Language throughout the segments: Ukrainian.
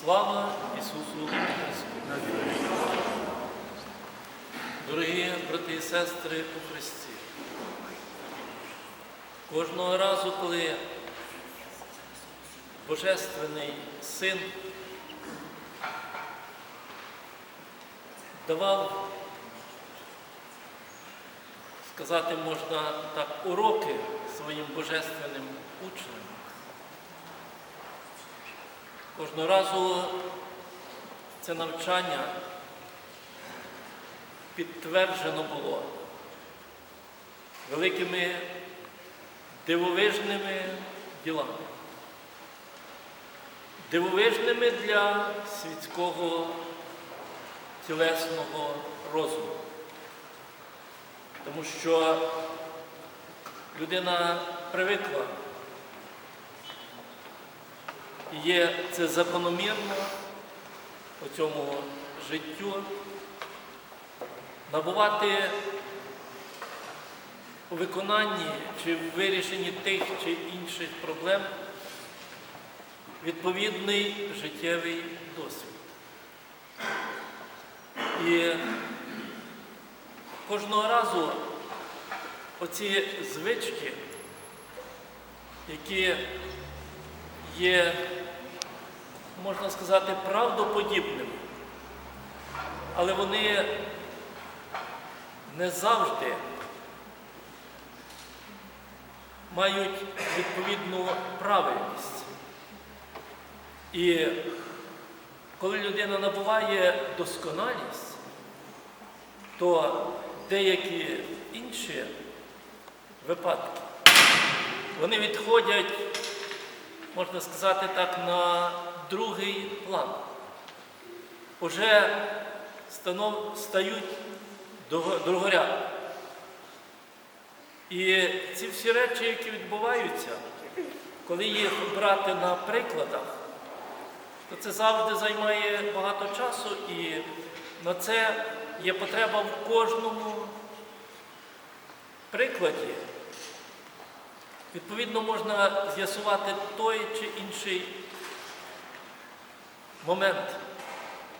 Слава Ісусу Христу! Дорогі брати і сестри у Христі! Кожного разу, коли Божественний Син давав, сказати можна так, уроки своїм божественним учням, Кожного разу це навчання підтверджено було великими дивовижними ділами, дивовижними для світського тілесного розуму. Тому що людина привикла є це закономірно у цьому життю набувати у виконанні чи в вирішенні тих чи інших проблем відповідний життєвий досвід. І кожного разу оці звички, які є, можна сказати, правдоподібними, але вони не завжди мають відповідну правильність. І коли людина набуває досконалість, то деякі інші випадки, вони відходять можна сказати так, на другий план. Уже стають другорядні. І ці всі речі, які відбуваються, коли їх брати на прикладах, то це завжди займає багато часу і на це є потреба в кожному прикладі. Відповідно, можна з'ясувати той чи інший момент,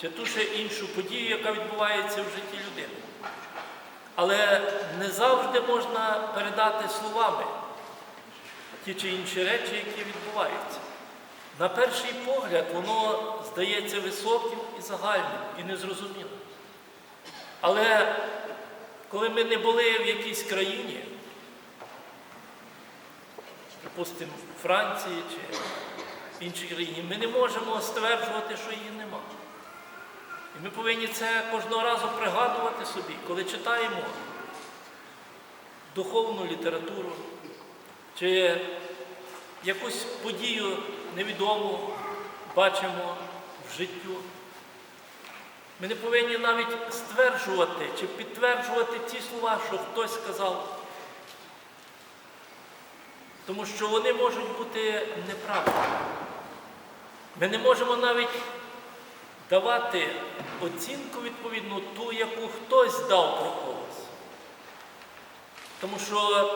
чи ту ще іншу подію, яка відбувається в житті людини. Але не завжди можна передати словами ті чи інші речі, які відбуваються. На перший погляд, воно здається високим і загальним, і незрозумілим. Але коли ми не були в якійсь країні, припустимо, Франції чи іншій країні, ми не можемо стверджувати, що її нема. І ми повинні це кожного разу пригадувати собі, коли читаємо духовну літературу чи якусь подію невідому бачимо в життю. Ми не повинні навіть стверджувати чи підтверджувати ті слова, що хтось сказав тому що вони можуть бути неправдиві. Ми не можемо навіть давати оцінку відповідну ту, яку хтось дав про когось. Тому що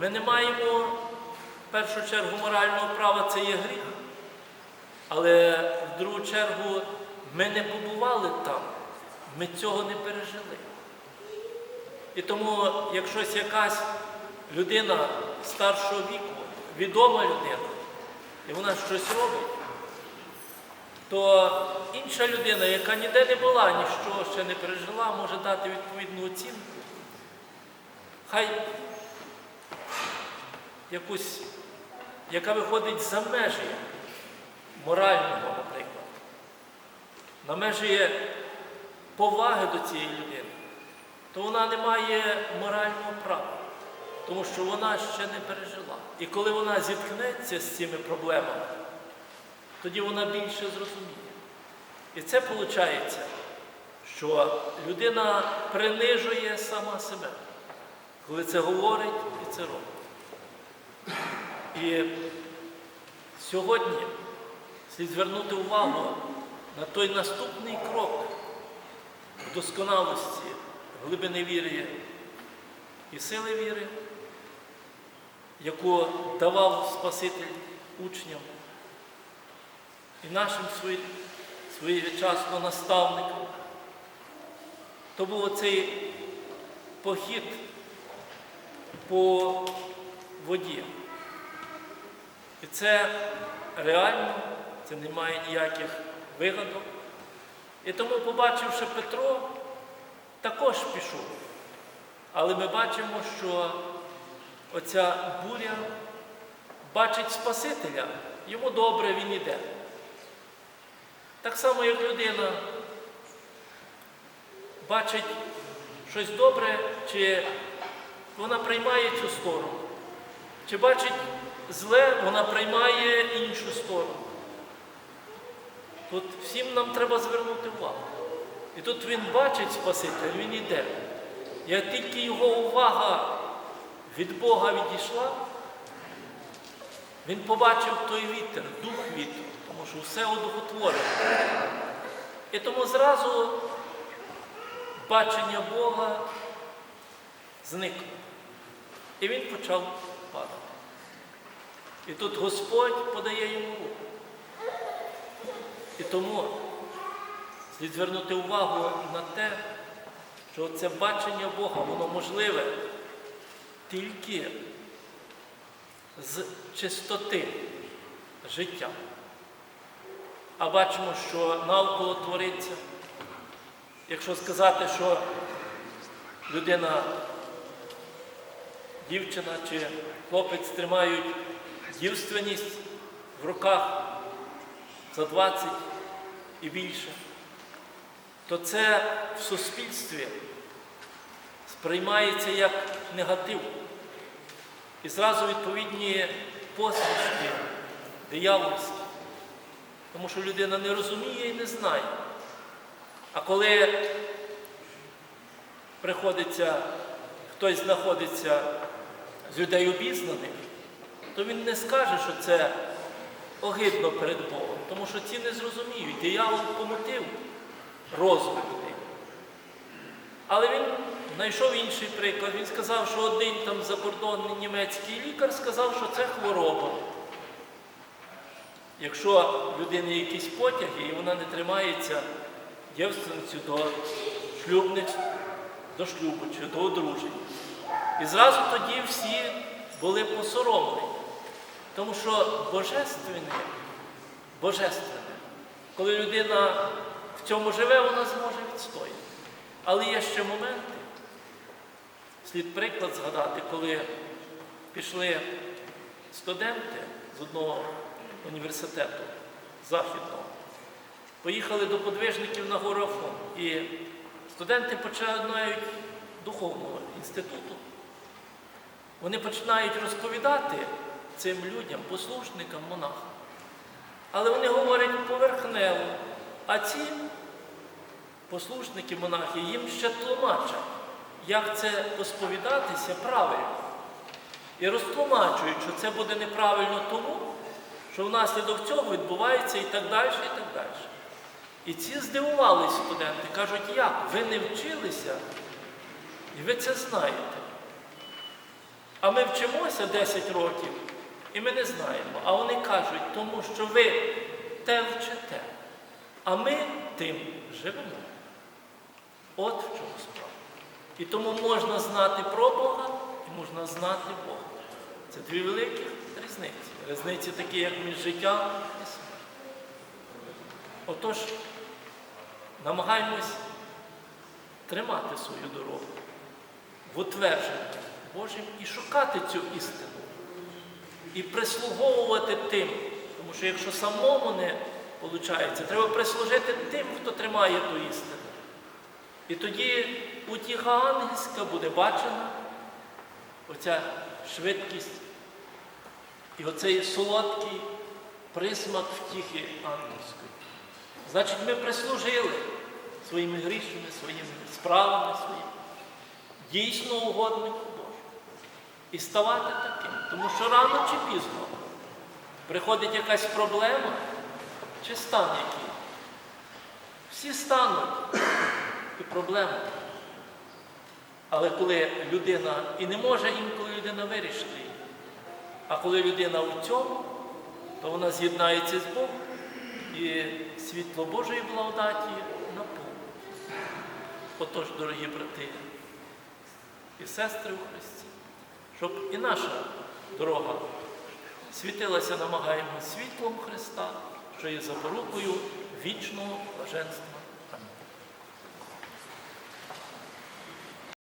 ми не маємо в першу чергу морального права, це є гріх. Але в другу чергу ми не побували там, ми цього не пережили. І тому, якщось якась людина старшого віку, відома людина, і вона щось робить, то інша людина, яка ніде не була, нічого ще не пережила, може дати відповідну оцінку. Хай якусь, яка виходить за межі морального, наприклад, на межі поваги до цієї людини, то вона не має морального права тому що вона ще не пережила. І коли вона зіткнеться з цими проблемами, тоді вона більше зрозуміє. І це виходить, що людина принижує сама себе, коли це говорить і це робить. І сьогодні слід звернути увагу на той наступний крок в досконалості глибини віри і сили віри яку давав Спаситель учням і нашим своєчасно наставник. То був оцей похід по воді. І це реально, це не має ніяких вигадок. І тому, побачивши Петро, також пішов. Але ми бачимо, що оця буря бачить Спасителя, йому добре він іде. Так само, як людина бачить щось добре, чи вона приймає цю сторону, чи бачить зле, вона приймає іншу сторону. Тут всім нам треба звернути увагу. І тут він бачить Спасителя, він іде. Як тільки його увага від Бога відійшла, він побачив той вітер, дух вітру, що все одухотворено. І тому зразу бачення Бога зникло. І він почав падати. І тут Господь подає йому руку. І тому слід звернути увагу на те, що це бачення Бога, воно можливе тільки з чистоти життя. А бачимо, що навколо твориться. Якщо сказати, що людина, дівчина чи хлопець тримають дівственність в руках за 20 і більше, то це в суспільстві сприймається як негатив. І зразу відповідні посмішки диявольські. Тому що людина не розуміє і не знає. А коли приходиться, хтось знаходиться з людей обізнаних, то він не скаже, що це огидно перед Богом, тому що ці не зрозуміють. Диявол помутив розум людей. Але він знайшов інший приклад. Він сказав, що один там закордонний німецький лікар сказав, що це хвороба. Якщо в людини якісь потяги, і вона не тримається дівственницю до шлюбниць, до шлюбу чи до одруження. І зразу тоді всі були посоромлені. Тому що божественне, божественне, коли людина в цьому живе, вона зможе відстояти. Але є ще моменти, слід приклад згадати, коли пішли студенти з одного університету західного, поїхали до подвижників на гору Афон. І студенти починають духовного інституту. Вони починають розповідати цим людям, послушникам, монахам. Але вони говорять поверхнево, а ці послушники монахи їм ще тлумачать, як це посповідатися правильно. І розтлумачують, що це буде неправильно тому, що внаслідок цього відбувається і так далі, і так далі. І ці здивувалися студенти, кажуть, як? Ви не вчилися, і ви це знаєте. А ми вчимося 10 років, і ми не знаємо. А вони кажуть, тому що ви те вчите, а ми тим живемо. От в чому справа. І тому можна знати про Бога і можна знати Бога. Це дві великі різниці. Різниці такі, як між життям. Отож, намагаємось тримати свою дорогу в утвердженні Божим і шукати цю істину. І прислуговувати тим. Тому що якщо самому не виходить, треба прислужити тим, хто тримає ту істину. І тоді утіха ангельська буде бачена, оця швидкість і оцей солодкий присмак втіхи ангельської. Значить, ми прислужили своїми грішами, своїми справами своїми, дійсно угоднику Божу. І ставати таким. Тому що рано чи пізно приходить якась проблема чи стан який. Всі стануть і проблема. Але коли людина і не може інколи людина вирішити. А коли людина в цьому, то вона з'єднається з Богом і світло Божої благодаті наповнить. Отож, дорогі брати і сестри у Христі, щоб і наша дорога світилася, намагаємо світлом Христа, що є запорукою вічного блаженства